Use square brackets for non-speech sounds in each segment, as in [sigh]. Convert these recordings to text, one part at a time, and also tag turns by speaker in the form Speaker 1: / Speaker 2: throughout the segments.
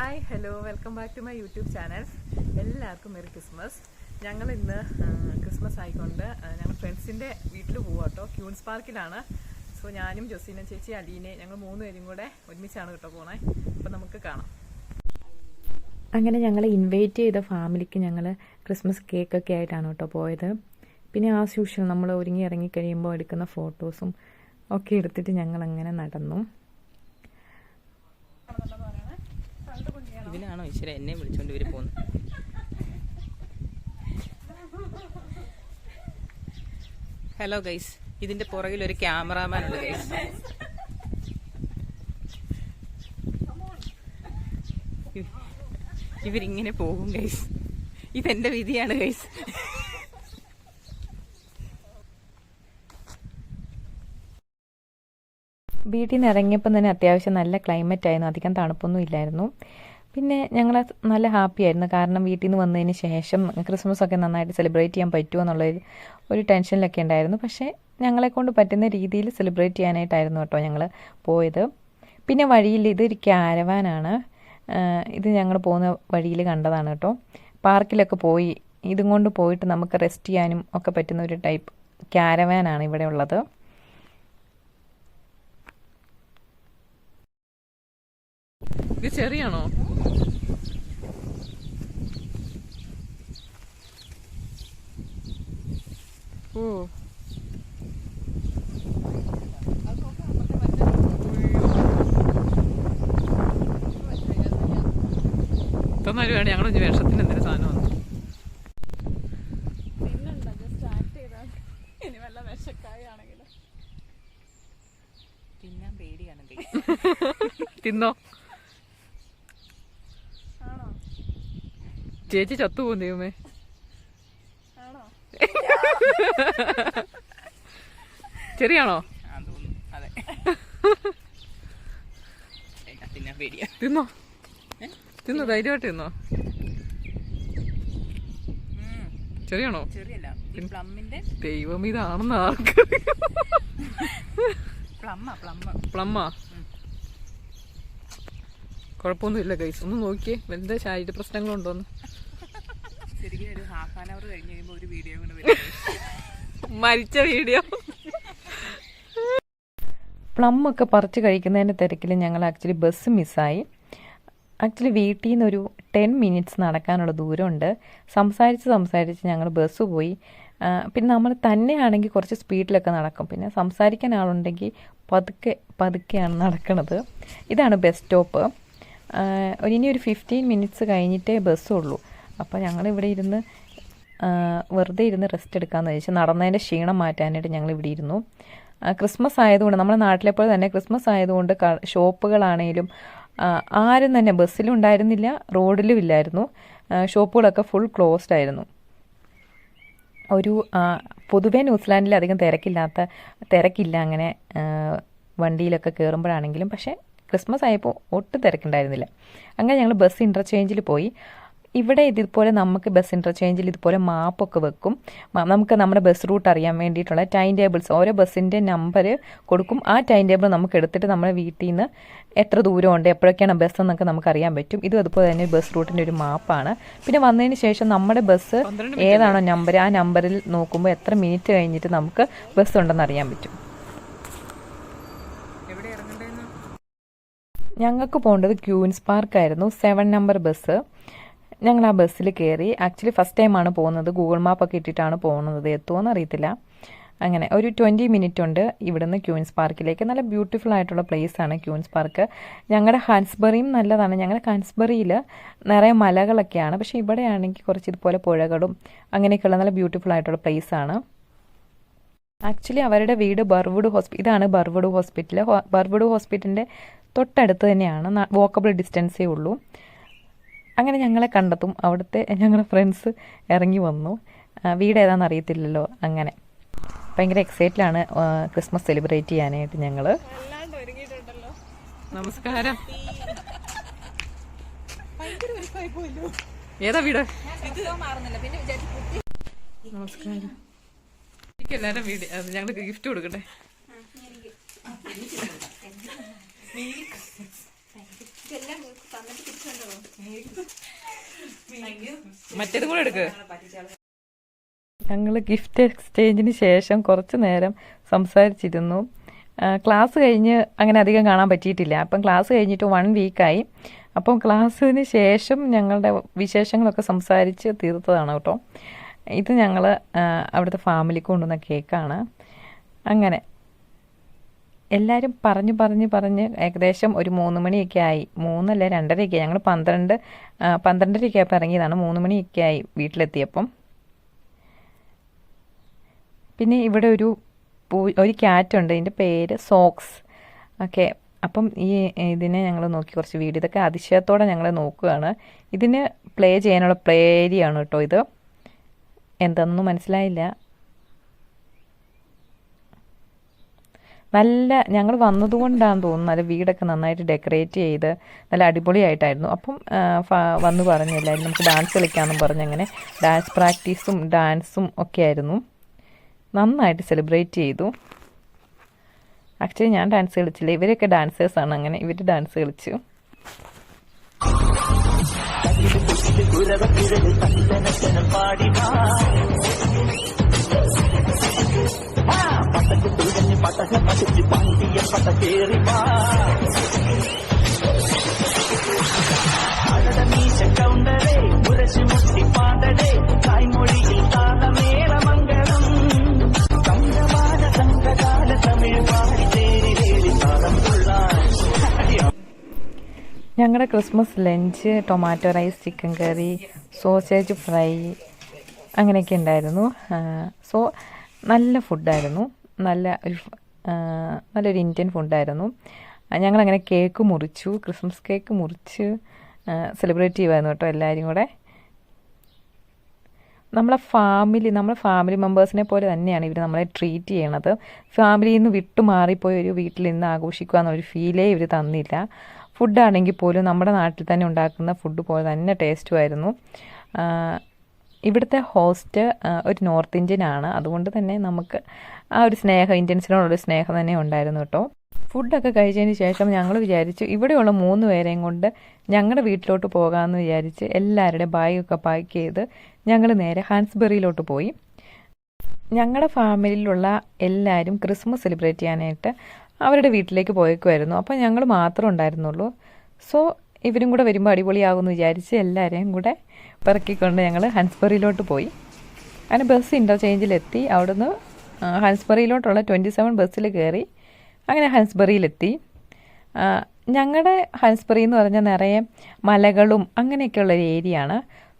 Speaker 1: Hi hello welcome back to my YouTube channel എല്ലാവർക്കും merry Christmas ഞങ്ങൾ ഇന്ന് Christmas ആയിക്കൊണ്ട് ഞങ്ങൾ ഫ്രണ്ട്സിന്റെ വീട്ടിൽ പോവാം കേട്ടോ ക്യൂൺസ് പാർക്കിലാണ് സോ ഞാനും ജോസീന ചേച്ചി അലീനെ ഞങ്ങൾ മൂന്ന് പേരും കൂടെ ഒരുമിച്ചാണ് കേട്ടോ പോണേ. അപ്പം നമുക്ക് കാണാം.
Speaker 2: അങ്ങനെ ഞങ്ങൾ ഇൻവൈറ്റ് ചെയ്ത ഫാമിലിക്ക് ഞങ്ങൾ ക്രിസ്മസ് കേക്കൊക്കെ ആയിട്ടാണ് കേട്ടോ പോയത്. പിന്നെ ആസ് യൂഷ്വൽ നമ്മൾ ഒരുങ്ങി ഇറങ്ങി കഴിയുമ്പോൾ എടുക്കുന്ന ഫോട്ടോസും ഒക്കെ എടുത്തിട്ട് ഞങ്ങൾ അങ്ങനെ നടന്നു.
Speaker 3: ഇതിനാണോ ഈശ്വര എന്നെ വിളിച്ചോണ്ട് ഇവർ പോകുന്നത് ഹലോ ഗൈസ് ഇതിന്റെ പുറകിൽ ഒരു ക്യാമറാമാൻ ഉണ്ട് ഗൈസ് ഇവരിങ്ങനെ പോകും ഗൈസ് ഇതെന്റെ വിധിയാണ് ഗൈസ്
Speaker 2: വീട്ടിൽ നിന്ന് ഇറങ്ങിയപ്പം തന്നെ അത്യാവശ്യം നല്ല ക്ലൈമറ്റ് ആയിരുന്നു. അധികം തണുപ്പൊന്നും ഇല്ലായിരുന്നു. പിന്നെ ഞങ്ങൾ നല്ല ഹാപ്പി ആയിരുന്നു. കാരണം വീട്ടിൽ നിന്ന് വന്നതിന് ശേഷം ക്രിസ്മസ് ഒക്കെ നന്നായിട്ട് സെലിബ്രേറ്റ് ചെയ്യാൻ പറ്റുമോ എന്നുള്ള ഒരു- ടെൻഷനിലൊക്കെ ഉണ്ടായിരുന്നു. പക്ഷേ ഞങ്ങളെക്കൊണ്ട് പറ്റുന്ന രീതിയിൽ സെലിബ്രേറ്റ് ചെയ്യാനായിട്ടായിരുന്നു കേട്ടോ ഞങ്ങൾ പോയത്. പിന്നെ വഴിയിൽ ഇതൊരു ക്യാരവാനാണ് ഇത് ഞങ്ങൾ പോകുന്ന വഴിയിൽ കണ്ടതാണ് കേട്ടോ. പാർക്കിലൊക്കെ പോയി ഇതും കൊണ്ട് പോയിട്ട് നമുക്ക് റെസ്റ്റ് ചെയ്യാനും ഒക്കെ പറ്റുന്ന ഒരു ടൈപ്പ് ക്യാരവാനാണ് ഇവിടെ ഉള്ളത്.
Speaker 1: ഇത് ചെറിയാണോ? ഓ തന്നാലും വേണം ഞങ്ങൾ വേഷത്തിന് എന്തൊരു സാധനം വന്നു. [laughs] തിന്നോ? ചേച്ചി ചത്തുപോകും ദൈവമേ. [laughs] ചെറിയാണോ തിന്നോ? തിന്നോ? ധൈര്യമായിട്ട് തിന്നോ. ചെറിയാണോ? ദൈവം ഇതാണെന്ന് ആർക്ക്
Speaker 3: പ്ലമ്മ
Speaker 1: കുഴപ്പമൊന്നുമില്ല ഗൈസ് ഒന്ന് നോക്കിയേ. എന്താ ശാരീരിക പ്രശ്നങ്ങളുണ്ടോന്ന്?
Speaker 3: ഹാഫ് ആൻ അവർ കഴിഞ്ഞ് കഴിയുമ്പോൾ ഒരു വീഡിയോ വരും.
Speaker 1: മരിച്ച വീഡിയോ
Speaker 2: പ്ലം ഒക്കെ പറിച്ച് കഴിക്കുന്നതിന്റെ തിരക്കിൽ ഞങ്ങൾ ആക്ച്വലി ബസ് മിസ്സായി ആക്ച്വലി വീട്ടിൽ നിന്ന് ഒരു ടെൻ മിനിറ്റ്സ് നടക്കാനുള്ള ദൂരമുണ്ട്. സംസാരിച്ച് സംസാരിച്ച് ഞങ്ങൾ ബസ് പോയി. പിന്നെ നമ്മൾ തന്നെയാണെങ്കിൽ കുറച്ച് സ്പീഡിലൊക്കെ നടക്കും. പിന്നെ സംസാരിക്കാൻ ആളുണ്ടെങ്കിൽ പതുക്കെ പതുക്കെയാണ് നടക്കുന്നത് ഇതാണ് ബസ് സ്റ്റോപ്പ് ഒരു ഇനി ഒരു ഫിഫ്റ്റീൻ മിനിറ്റ്സ് കഴിഞ്ഞിട്ടേ ബസ്സുള്ളൂ അപ്പോൾ ഞങ്ങളിവിടെ ഇരുന്ന് ആ, വെറുതെ ഇരുന്ന് റെസ്റ്റ് എടുക്കാമെന്ന് വെച്ചാൽ നടന്നതിന്റെ ക്ഷീണം മാറ്റാനായിട്ട് ഞങ്ങൾ ഇവിടെ ഇരുന്നു. ക്രിസ്മസ് ആയതുകൊണ്ട് നമ്മുടെ നാട്ടിലെ പോലെ തന്നെ ക്രിസ്മസ് ആയതുകൊണ്ട് ഷോപ്പുകളാണേലും ആരും തന്നെ ബസ്സിലും ഉണ്ടായിരുന്നില്ല റോഡിലും ഇല്ലായിരുന്നു. ഷോപ്പുകളൊക്കെ ഫുൾ ക്ലോസ്ഡ് ആയിരുന്നു. ഒരു പൊതുവേ ന്യൂസിലാൻഡിൽ അധികം തിരക്കില്ലാത്ത തിരക്കില്ല അങ്ങനെ വണ്ടിയിലൊക്കെ കയറുമ്പോഴാണെങ്കിലും പക്ഷേ ക്രിസ്മസ് ആയപ്പോൾ ഒട്ടും തിരക്കുണ്ടായിരുന്നില്ല. അങ്ങനെ ഞങ്ങൾ ബസ് ഇന്റർചേഞ്ചിൽ പോയി. ഇവിടെ ഇതുപോലെ നമുക്ക് ബസ് ഇന്റർചേഞ്ചിൽ ഇതുപോലെ മാപ്പൊക്കെ വെക്കും. നമുക്ക് നമ്മുടെ ബസ് റൂട്ട് അറിയാൻ വേണ്ടിയിട്ടുള്ള ടൈം ടേബിൾസ് ഓരോ ബസ്സിന്റെ നമ്പർ കൊടുക്കും. ആ ടൈം ടേബിൾ നമുക്ക് എടുത്തിട്ട് നമ്മുടെ വീട്ടിൽ നിന്ന് എത്ര ദൂരമുണ്ട് എപ്പോഴൊക്കെയാണ് ബസ് എന്നൊക്കെ നമുക്ക് അറിയാൻ പറ്റും. ഇതും അതുപോലെ തന്നെ ബസ് റൂട്ടിന്റെ ഒരു മാപ്പാണ് പിന്നെ വന്നതിന് ശേഷം നമ്മുടെ ബസ് ഏതാണോ നമ്പർ ആ നമ്പറിൽ നോക്കുമ്പോൾ എത്ര മിനിറ്റ് കഴിഞ്ഞിട്ട് നമുക്ക് ബസ് ഉണ്ടെന്ന് അറിയാൻ പറ്റും. ഞങ്ങൾക്ക് പോകേണ്ടത് ക്യൂൻസ് പാർക്കായിരുന്നു സെവൻ നമ്പർ ബസ് ഞങ്ങൾ ആ ബസ്സിൽ കയറി. ആക്ച്വലി ഫസ്റ്റ് ടൈമാണ് പോകുന്നത്. ഗൂഗിൾ മാപ്പൊക്കെ ഇട്ടിട്ടാണ് പോകുന്നത്. എത്തുമോയെന്ന് അറിയത്തില്ല. അങ്ങനെ ഒരു ട്വന്റി മിനിറ്റ് ഉണ്ട് ഇവിടുന്ന് ക്യൂൻസ് പാർക്കിലേക്ക് നല്ല ബ്യൂട്ടിഫുൾ ആയിട്ടുള്ള പ്ലേസ് ആണ് ക്യൂൻസ് പാർക്ക് ഞങ്ങളുടെ ഹാൻസ്ബറിയും നല്ലതാണ്. ഞങ്ങളുടെ ഹാൻസ്ബറിയിൽ നിറയെ മലകളൊക്കെയാണ്. പക്ഷേ ഇവിടെയാണെങ്കിൽ കുറച്ച് ഇതുപോലെ പുഴകളും അങ്ങനെയൊക്കെയുള്ള നല്ല ബ്യൂട്ടിഫുൾ ആയിട്ടുള്ള പ്ലേസ് ആണ്. ആക്ച്വലി അവരുടെ വീട് ബർവുഡ് ഹോസ്പിറ്റൽ ഇതാണ് ബർവുഡ് ഹോസ്പിറ്റൽ ബർവുഡ് ഹോസ്പിറ്റലിന്റെ തൊട്ടടുത്ത് തന്നെയാണ്. വോക്കബിൾ ഡിസ്റ്റൻസേ ഉള്ളൂ. അങ്ങനെ ഞങ്ങളെ കണ്ടെത്തും അവിടുത്തെ ഞങ്ങളുടെ ഫ്രണ്ട്സ് ഇറങ്ങി വന്നു വീട് ഏതാണെന്ന് അറിയത്തില്ലല്ലോ അങ്ങനെ ഭയങ്കര എക്സൈറ്റിലാണ് ക്രിസ്മസ് സെലിബ്രേറ്റ് ചെയ്യാനായിട്ട് ഞങ്ങൾ
Speaker 1: നമസ്കാരം ഏതാ വീട് നമസ്കാരം എനിക്ക് എല്ലാവരും വീട് ഞങ്ങൾക്ക് ഗിഫ്റ്റ് കൊടുക്കട്ടെ
Speaker 4: ഇതെല്ലാം
Speaker 3: മറ്റേത് കൂടെ എടുക്ക്.
Speaker 2: ഞങ്ങൾ ഗിഫ്റ്റ് എക്സ്ചേഞ്ചിന് ശേഷം കുറച്ച് നേരം സംസാരിച്ചിരുന്നു. ക്ലാസ് കഴിഞ്ഞ് അങ്ങനെ അധികം കാണാൻ പറ്റിയിട്ടില്ല. അപ്പം ക്ലാസ് കഴിഞ്ഞിട്ട് വൺ വീക്കായി അപ്പം ക്ലാസ്സിന് ശേഷം ഞങ്ങളുടെ വിശേഷങ്ങളൊക്കെ സംസാരിച്ച് തീർത്തതാണ് കേട്ടോ. ഇത് ഞങ്ങൾ അവിടുത്തെ ഫാമിലിക്ക് കൊണ്ടുവന്ന കേക്കാണ് അങ്ങനെ. എല്ലാവരും പറഞ്ഞു പറഞ്ഞ് പറഞ്ഞ് ഏകദേശം ഒരു മൂന്ന് മണിയൊക്കെ ആയി. മൂന്നല്ല രണ്ടരയൊക്കെ ആയി. ഞങ്ങൾ പന്ത്രണ്ട് പന്ത്രണ്ടരയൊക്കെ ആയപ്പോൾ ഇറങ്ങിയതാണ്. മൂന്ന് മണിയൊക്കെ ആയി വീട്ടിലെത്തിയപ്പം. പിന്നെ ഇവിടെ ഒരു പൂ ഒരു ക്യാറ്റുണ്ട്. ഇതിന്റെ പേര് സോക്സ്. ഓക്കെ. അപ്പം ഈ ഇതിനെ ഞങ്ങൾ നോക്കി കുറച്ച് വീഡിയോ. ഇതൊക്കെ അതിശയത്തോടെ ഞങ്ങൾ നോക്കുകയാണ്. ഇതിന് പ്ലേ ചെയ്യാനുള്ള പ്ലേ ഏരിയ കേട്ടോ ഇത്. എന്തെന്നൊന്നും മനസ്സിലായില്ല. നല്ല ഞങ്ങൾ വന്നതുകൊണ്ടാണെന്ന് തോന്നുന്നു നല്ല വീടൊക്കെ നന്നായിട്ട് ഡെക്കറേറ്റ് ചെയ്ത് നല്ല അടിപൊളിയായിട്ടായിരുന്നു. അപ്പം വന്നു പറഞ്ഞു എല്ലാവരും നമുക്ക് ഡാൻസ് കളിക്കാമെന്നും പറഞ്ഞ് അങ്ങനെ ഡാൻസ് പ്രാക്ടീസും ഡാൻസും ഒക്കെ ആയിരുന്നു. നന്നായിട്ട് സെലിബ്രേറ്റ് ചെയ്തു. ആക്ച്വലി ഞാൻ ഡാൻസ് കളിച്ചില്ല. ഇവരൊക്കെ ഡാൻസേഴ്സാണ് അങ്ങനെ ഇവർ ഡാൻസ് കളിച്ചു. ഞങ്ങളുടെ Christmas lunch tomato rice chicken curry sausage fry അങ്ങനെയൊക്കെ ഉണ്ടായിരുന്നു. സോ നല്ല ഫുഡായിരുന്നു. നല്ല ഒരു നല്ലൊരു ഇന്ത്യൻ ഫുഡായിരുന്നു ഞങ്ങളങ്ങനെ കേക്ക് മുറിച്ചു ക്രിസ്മസ് കേക്ക് മുറിച്ച് സെലിബ്രേറ്റ് ചെയ്യുമായിരുന്നു കേട്ടോ എല്ലാവരും കൂടെ. നമ്മളെ ഫാമിലി നമ്മളെ ഫാമിലി മെമ്പേഴ്സിനെ പോലെ തന്നെയാണ് ഇവർ നമ്മളെ ട്രീറ്റ് ചെയ്യണത്. ഫാമിലിയിൽ നിന്ന് വിട്ടു മാറിപ്പോയി ഒരു വീട്ടിൽ നിന്ന് ആഘോഷിക്കുക എന്നൊരു ഫീലേ ഇവർ തന്നില്ല. ഫുഡാണെങ്കിൽ പോലും നമ്മുടെ നാട്ടിൽ തന്നെ ഉണ്ടാക്കുന്ന ഫുഡ് പോലെ തന്നെ ടേസ്റ്റുമായിരുന്നു ഇവിടുത്തെ ഹോസ്റ്റ് ഒരു നോർത്ത് ഇന്ത്യൻ ആണ്. അതുകൊണ്ട് തന്നെ നമുക്ക് ആ ഒരു സ്നേഹം ഇന്ത്യൻസിനോടുള്ള സ്നേഹം തന്നെ ഉണ്ടായിരുന്നു കേട്ടോ. ഫുഡൊക്കെ കഴിച്ചതിന് ശേഷം ഞങ്ങൾ വിചാരിച്ചു ഇവിടെയുള്ള മൂന്ന് പേരെയും കൊണ്ട് ഞങ്ങളുടെ വീട്ടിലോട്ട് പോകാമെന്ന് വിചാരിച്ച് എല്ലാവരുടെയും ബാഗൊക്കെ പാക്ക് ചെയ്ത് ഞങ്ങൾ നേരെ ഹാൻസ്ബെറിയിലോട്ട് പോയി. ഞങ്ങളുടെ ഫാമിലിയിലുള്ള എല്ലാവരും ക്രിസ്മസ് സെലിബ്രേറ്റ് ചെയ്യാനായിട്ട് അവരുടെ വീട്ടിലേക്ക് പോയേക്കുമായിരുന്നു അപ്പോൾ ഞങ്ങൾ മാത്രം ഉണ്ടായിരുന്നുള്ളൂ. സോ ഇവരും കൂടെ വരുമ്പോൾ അടിപൊളിയാകുമെന്ന് വിചാരിച്ച് എല്ലാവരെയും കൂടെ പിറക്കിക്കൊണ്ട് ഞങ്ങൾ ഹൻസ്ബറിയിലോട്ട് പോയി. അങ്ങനെ ബസ് ഇന്റർചേഞ്ചിലെത്തി അവിടുന്ന് ഹൻസ്ബറിയിലോട്ടുള്ള ട്വന്റി സെവൻ ബസ്സിൽ കയറി അങ്ങനെ ഹൻസ്ബറിയിലെത്തി ഞങ്ങളുടെ ഹൻസ്ബറി എന്ന് പറഞ്ഞാൽ നിറയെ മലകളും അങ്ങനെയൊക്കെയുള്ള ഒരു ഏരിയ ആണ്.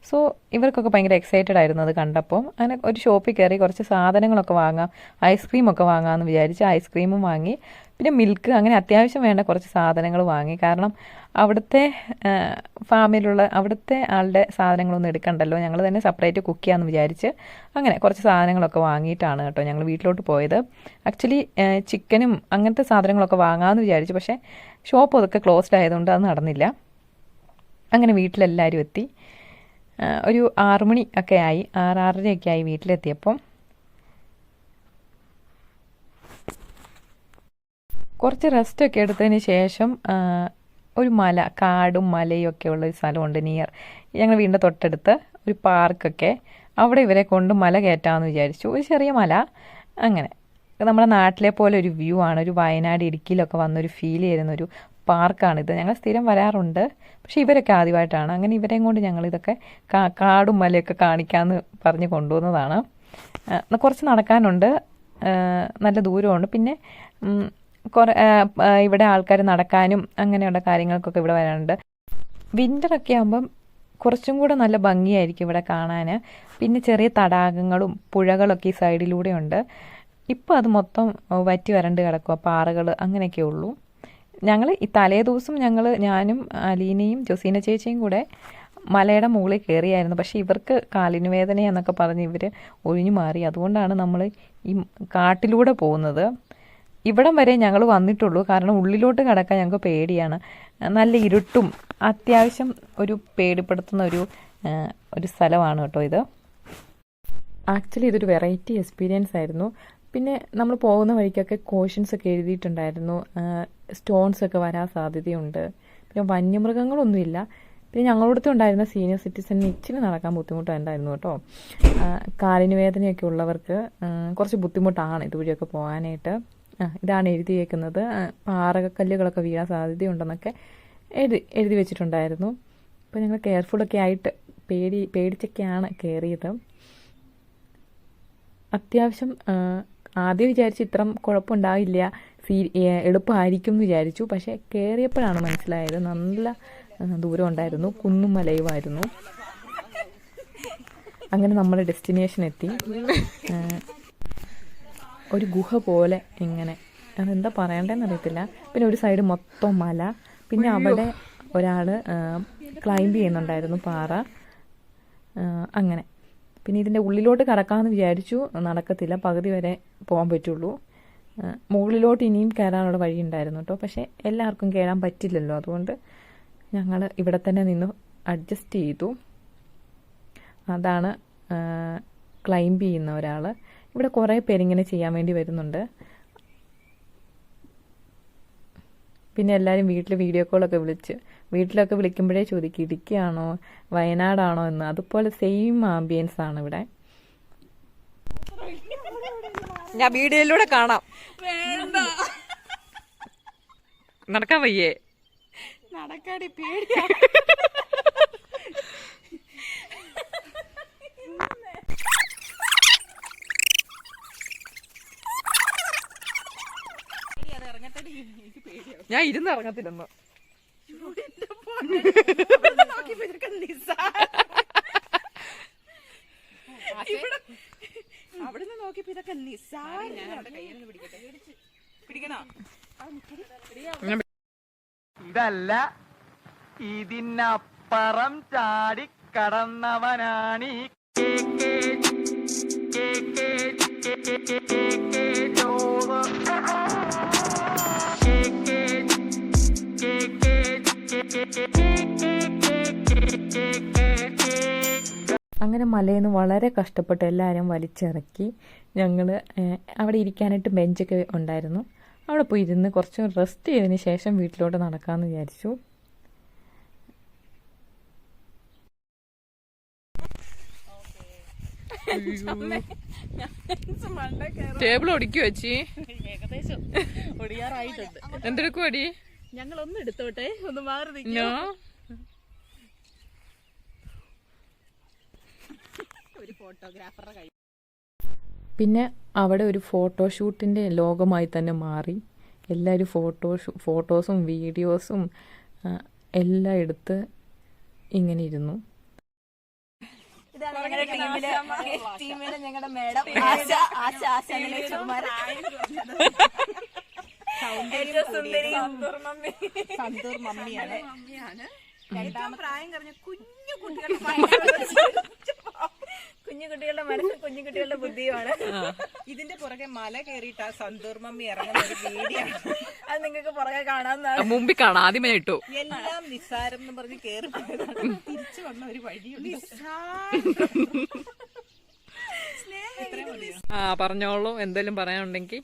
Speaker 2: സോ ഇവർക്കൊക്കെ ഭയങ്കര എക്സൈറ്റഡ് ആയിരുന്നു അത് കണ്ടപ്പോൾ അങ്ങനെ ഒരു ഷോപ്പിൽ കയറി കുറച്ച് സാധനങ്ങളൊക്കെ വാങ്ങാം ഐസ്ക്രീമൊക്കെ വാങ്ങാമെന്ന് വിചാരിച്ച് ഐസ്ക്രീമും വാങ്ങി. പിന്നെ മിൽക്ക് അങ്ങനെ അത്യാവശ്യം വേണ്ട കുറച്ച് സാധനങ്ങൾ വാങ്ങി. കാരണം അവിടുത്തെ ഫാമിലുള്ള അവിടുത്തെ ആളുടെ സാധനങ്ങളൊന്നും എടുക്കണ്ടല്ലോ. ഞങ്ങൾ തന്നെ സെപ്പറേറ്റ് കുക്ക് ചെയ്യാമെന്ന് വിചാരിച്ച് അങ്ങനെ കുറച്ച് സാധനങ്ങളൊക്കെ വാങ്ങിയിട്ടാണ് കേട്ടോ ഞങ്ങൾ വീട്ടിലോട്ട് പോയത്. ആക്ച്വലി ചിക്കനും അങ്ങനത്തെ സാധനങ്ങളൊക്കെ വാങ്ങാമെന്ന് വിചാരിച്ചു. പക്ഷേ ഷോപ്പ് അതൊക്കെ ക്ലോസ്ഡ് ആയതുകൊണ്ട് അത് നടന്നില്ല. അങ്ങനെ വീട്ടിലെല്ലാവരും എത്തി. ഒരു ആറുമണി ഒക്കെ ആയി ആറാറരയൊക്കെ ആയി വീട്ടിലെത്തിയപ്പം കുറച്ച് റെസ്റ്റ് ഒക്കെ എടുത്തതിന് ശേഷം ഒരു മല കാടും മലയും ഒക്കെ ഉള്ള ഒരു സ്ഥലമുണ്ട് നിയർ ഞങ്ങൾ വീടിന്റെ തൊട്ടടുത്ത് ഒരു പാർക്കൊക്കെ അവിടെ ഇവരെ കൊണ്ട് മല കയറ്റാമെന്ന് വിചാരിച്ചു. ഒരു ചെറിയ മല. അങ്ങനെ. നമ്മുടെ നാട്ടിലെ പോലെ ഒരു വ്യൂ ആണ്. ഒരു വയനാട് ഇടുക്കിയിലൊക്കെ വന്നൊരു ഫീൽ ചെയ്യുന്ന ഒരു പാർക്കാണിത്. ഞങ്ങൾ സ്ഥിരം വരാറുണ്ട്. പക്ഷേ ഇവരൊക്കെ ആദ്യമായിട്ടാണ്. അങ്ങനെ ഇവരെയും കൊണ്ട് ഞങ്ങൾ ഇതൊക്കെ കാടും മലയൊക്കെ കാണിക്കാമെന്ന് പറഞ്ഞ് കൊണ്ടുവന്നതാണ്. കുറച്ച് നടക്കാനുണ്ട്. നല്ല ദൂരമുണ്ട്. പിന്നെ കുറെ ഇവിടെ ആൾക്കാർ നടക്കാനും അങ്ങനെയുള്ള കാര്യങ്ങൾക്കൊക്കെ ഇവിടെ വരാനുണ്ട്. വിന്ററൊക്കെ ആകുമ്പം കുറച്ചും കൂടെ നല്ല ഭംഗിയായിരിക്കും ഇവിടെ കാണാൻ പിന്നെ ചെറിയ തടാകങ്ങളും പുഴകളൊക്കെ ഈ സൈഡിലൂടെ ഉണ്ട്. ഇപ്പോൾ അത് മൊത്തം വറ്റി വരണ്ട് കിടക്കുക പാറകൾ അങ്ങനെയൊക്കെ ഉള്ളൂ. ഞങ്ങൾ ഈ തലേ ദിവസം ഞങ്ങൾ ഞാനും അലീനയും ജോസീന ചേച്ചിയും കൂടെ മലയുടെ മുകളിൽ കയറിയായിരുന്നു. പക്ഷേ ഇവർക്ക് കാലിന് വേദനയെന്നൊക്കെ പറഞ്ഞ് ഇവർ ഒഴിഞ്ഞു മാറി. അതുകൊണ്ടാണ് നമ്മൾ ഈ കാട്ടിലൂടെ പോകുന്നത്. ഇവിടം വരെ ഞങ്ങൾ വന്നിട്ടുള്ളൂ. കാരണം ഉള്ളിലോട്ട് കിടക്കാൻ ഞങ്ങൾക്ക് പേടിയാണ്. നല്ല ഇരുട്ടും അത്യാവശ്യം ഒരു പേടിപ്പെടുത്തുന്ന ഒരു ഒരു സ്ഥലമാണ് കേട്ടോ ഇത്. ആക്ച്വലി ഇതൊരു വെറൈറ്റി എക്സ്പീരിയൻസ് ആയിരുന്നു. പിന്നെ നമ്മൾ പോകുന്ന വഴിക്കൊക്കെ കോഷൻസ് ഒക്കെ എഴുതിയിട്ടുണ്ടായിരുന്നു. സ്റ്റോൺസ് ഒക്കെ വരാൻ സാധ്യതയുണ്ട്. പിന്നെ വന്യമൃഗങ്ങളൊന്നുമില്ല. പിന്നെ ഞങ്ങളോടത്ത് ഉണ്ടായിരുന്ന സീനിയർ സിറ്റിസണിന് ഇച്ചിരി നടക്കാൻ ബുദ്ധിമുട്ടുണ്ടായിരുന്നു കേട്ടോ. കാലിന് വേദനയൊക്കെ ഉള്ളവർക്ക് കുറച്ച് ബുദ്ധിമുട്ടാണ് ഇതുവഴിയൊക്കെ പോകാനായിട്ട്. ഇതാണ് എഴുതിയേക്കുന്നത്. പാറകക്കല്ലുകളൊക്കെ വീഴാൻ സാധ്യതയുണ്ടെന്നൊക്കെ എഴുതി എഴുതി വെച്ചിട്ടുണ്ടായിരുന്നു. അപ്പോൾ ഞങ്ങൾ കെയർഫുള്ളൊക്കെ ആയിട്ട് പേടി പേടിച്ചൊക്കെയാണ് കയറിയത് അത്യാവശ്യം ആദ്യം വിചാരിച്ചു ഇത്രം കുഴപ്പമുണ്ടാവില്ല. സീ എളുപ്പമായിരിക്കും എന്ന് വിചാരിച്ചു. പക്ഷേ കയറിയപ്പോഴാണ് മനസ്സിലായത് നല്ല ദൂരം ഉണ്ടായിരുന്നു. കുന്നും മലയുമായിരുന്നു അങ്ങനെ നമ്മുടെ ഡെസ്റ്റിനേഷൻ എത്തി. ഒരു ഗുഹ പോലെ ഇങ്ങനെ. അതെന്താ പറയണ്ടെന്ന് അറിയത്തില്ല. പിന്നെ ഒരു സൈഡ് മൊത്തം മല. പിന്നെ അവിടെ ഒരാൾ ക്ലൈംബ് ചെയ്യുന്നുണ്ടായിരുന്നു പാറ. അങ്ങനെ. പിന്നെ ഇതിന്റെ ഉള്ളിലോട്ട് കടക്കാമെന്ന് വിചാരിച്ചു. നടക്കത്തില്ല. പകുതി വരെ പോകാൻ പറ്റുള്ളൂ. മുകളിലോട്ട് ഇനിയും കയറാനുള്ള വഴി ഉണ്ടായിരുന്നു കേട്ടോ പക്ഷേ എല്ലാവർക്കും കയറാൻ പറ്റില്ലല്ലോ. അതുകൊണ്ട് ഞങ്ങൾ ഇവിടെ തന്നെ നിന്ന് അഡ്ജസ്റ്റ് ചെയ്തു. അതാണ് ക്ലൈംബ് ചെയ്യുന്ന ഒരാൾ ഇവിടെ കുറേ പേരിങ്ങനെ ചെയ്യാൻ വേണ്ടി വരുന്നുണ്ട്. പിന്നെ എല്ലാവരും വീട്ടിൽ വീഡിയോ കോളൊക്കെ വിളിച്ച് വീട്ടിലൊക്കെ വിളിക്കുമ്പോഴേ ചോദിക്കും ഇടുക്കിയാണോ? വയനാടാണോ? എന്ന്. അതുപോലെ സെയിം ആംബിയൻസ് ആണ് ഇവിടെ.
Speaker 1: ഞാൻ വീഡിയോയിലൂടെ കാണാം. നടക്കാൻ വയ്യേ.
Speaker 3: നടക്കാടി പേടിയാ.
Speaker 1: ഞാൻ ഇരുന്ന് ഇറങ്ങത്തില്ലെന്ന്.
Speaker 3: അവിടുന്ന് നോക്കിയപ്പോ ഇതൊക്കെ നിസ്സാര പിടിക്കണോ
Speaker 4: ഇതല്ല ഇതിനപ്പുറം ചാടി കടന്നവനാണ് ഈ K K K K K K K
Speaker 2: അങ്ങനെ മലയിൽ നിന്ന് വളരെ കഷ്ടപ്പെട്ട് എല്ലാവരും വലിച്ചിറക്കി ഞങ്ങൾ അവിടെ ഇരിക്കാനായിട്ട് ബെഞ്ചൊക്കെ ഉണ്ടായിരുന്നു. അവിടെ പോയി ഇരുന്ന് കുറച്ച് റെസ്റ്റ് ചെയ്തതിന് ശേഷം വീട്ടിലോട്ട് നടക്കാമെന്ന് വിചാരിച്ചു.
Speaker 1: ടേബിൾ ഒടിക്കുവച്ചി
Speaker 3: ഏകദേശം ഒടിയാറായിട്ടുണ്ട്.
Speaker 1: എന്തെടുക്കും അടി
Speaker 3: ഞങ്ങൾ ഒന്ന് എടുത്തോട്ടെ ഒന്ന് മാറി നിൽക്കോ ഒരു ഫോട്ടോഗ്രാഫറുടെ കൈ
Speaker 2: പിന്നെ അവിടെ ഒരു ഫോട്ടോഷൂട്ടിന്റെ ലോകമായി തന്നെ മാറി എല്ലാവരും ഫോട്ടോ ഫോട്ടോസും വീഡിയോസും എല്ലാം എടുത്ത് ഇങ്ങനെ ഇരുന്നു
Speaker 5: ഞങ്ങളുടെ ടീമിലെ ഞങ്ങളുടെ മേഡം ആശ ആശ ആശ. ഏറ്റവും സുന്ദരി
Speaker 3: സന്തൂർ മമ്മിയാണ്.
Speaker 5: ഏറ്റവും പ്രായം കുറഞ്ഞ കുഞ്ഞു കുട്ടികളുടെ കുഞ്ഞു കുട്ടികളുടെ മനസ്സും കുഞ്ഞു കുട്ടികളുടെ ബുദ്ധിയുമാണ്.
Speaker 3: ഇതിന്റെ പുറകെ മല കയറിയിട്ട് ആ സന്തൂർ മമ്മി ഇറങ്ങുന്ന ഒരു വീഡിയാണ്
Speaker 5: അത് നിങ്ങൾക്ക് പുറകെ കാണാവുന്നതാണ്.
Speaker 1: മുമ്പിൽ കാണാം. ആദ്യമേ ഇട്ടു.
Speaker 3: എല്ലാം നിസ്സാരം എന്ന് പറഞ്ഞ് കേറി പോയതാണ് തിരിച്ചു വന്ന ഒരു വഴിയുണ്ട്.
Speaker 1: ആ പറഞ്ഞോളൂ. എന്തെങ്കിലും പറയാനുണ്ടെങ്കിൽ.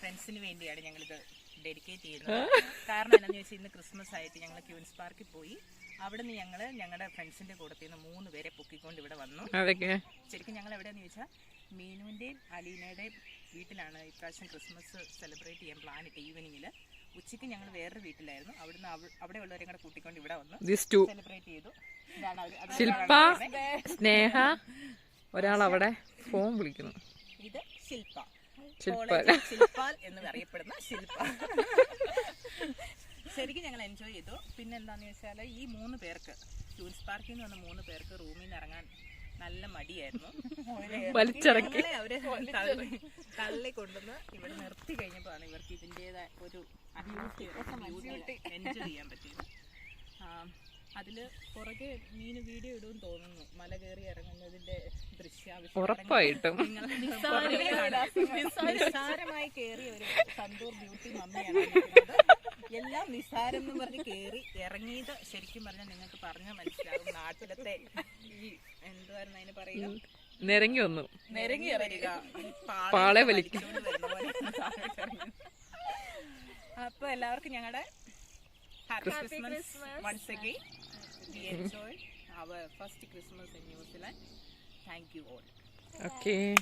Speaker 3: ഫ്രണ്ട്സിന് വേണ്ടിയാണ് ഞങ്ങളിത് ഡെഡിക്കേറ്റ് ചെയ്യുന്നത്. കാരണം എന്താണെന്ന് വെച്ചാൽ ഇന്ന് ക്രിസ്മസ് ആയിട്ട് ഞങ്ങൾ ക്യൂൻസ് പാർക്കിൽ പോയി. അവിടെ നിന്ന് ഞങ്ങൾ ഞങ്ങളുടെ ഫ്രണ്ട്സിന്റെ കൂടത്തിൽ നിന്ന് മൂന്ന് പേരെ പൊക്കിക്കൊണ്ട് ഇവിടെ വന്നു. ശരിക്കും ഞങ്ങൾ എവിടെയെന്ന് ചോദിച്ചാൽ മീനുവിന്റെയും അലീനയുടെയും വീട്ടിലാണ് ഇപ്രാവശ്യം ക്രിസ്മസ് സെലിബ്രേറ്റ് ചെയ്യാൻ പ്ലാൻ ഇട്ട് ഈവനിങ്ങിൽ ഉച്ചയ്ക്ക് ഞങ്ങൾ വേറൊരു വീട്ടിലായിരുന്നു. അവിടുന്ന് അവിടെ ഉള്ളവരെ കൂടെ കൂട്ടിക്കൊണ്ട് ഇവിടെ വന്നു. സെലിബ്രേറ്റ് ചെയ്തു.
Speaker 1: ശില്പ സ്നേഹ ഒരാൾ അവിടെ ഫോൺ വിളിക്കുന്നു.
Speaker 3: ഇത് ശില്പ.
Speaker 1: ശില്പ
Speaker 3: കോളേജിൽ ശില്പാൽ എന്ന് അറിയപ്പെടുന്ന ശില്പ. ശരിക്കും ഞങ്ങൾ എൻജോയ് ചെയ്തു. പിന്നെ എന്താന്ന് വെച്ചാൽ ഈ മൂന്ന് പേർക്ക് ടൂറിസ്റ്റ് പാർക്കിൽ നിന്ന് വന്ന മൂന്ന് പേർക്ക് റൂമിൽ നിന്ന് ഇറങ്ങാൻ നല്ല മടിയായിരുന്നു.
Speaker 1: വലിച്ചിറക്കി.
Speaker 3: അവരെ തള്ളി കൊണ്ടുവന്ന് ഇവിടെ നിർത്തി കഴിഞ്ഞപ്പോഴാണ് ഇവർക്ക് ഇതിന്റെതായ ഒരു എൻജോയ് ചെയ്യാൻ പറ്റിയത്. ആ, അതിൽ പുറകെ മീൻ വീഡിയോ ഇടുമെന്ന് തോന്നുന്നു. മല കയറി ഇറങ്ങുന്നതിന്റെ ദൃശ്യാവിഷ്കാരം
Speaker 1: ഉറപ്പായിട്ടും.
Speaker 3: നിസ്സാരമായി കയറിയ ഒരു സന്തൂർ ബ്യൂട്ടി മമ്മിയാണ്. എല്ലാം നിസ്സാരം എന്ന് പറഞ്ഞ് കയറി ഇറങ്ങിയത് ശരിക്കും പറഞ്ഞാൽ നിങ്ങൾക്ക് പറഞ്ഞാൽ മനസ്സിലാവും. നാട്ടിലത്തെ ഈ എന്തുവായിരുന്നു അതിന് പറയുക?
Speaker 1: നിരങ്ങി വന്നു.
Speaker 3: നിരങ്ങി ഇറങ്ങുക
Speaker 1: പാളെ വലി-
Speaker 3: വലിച്ചുകൊണ്ട് വരുന്ന പോലെ താഴോട്ട് ഇറങ്ങി. അപ്പൊ എല്ലാവർക്കും ഞങ്ങളുടെ happy Christmas once we enjoyed our first Christmas in New Zealand. Thank you all.
Speaker 1: Okay.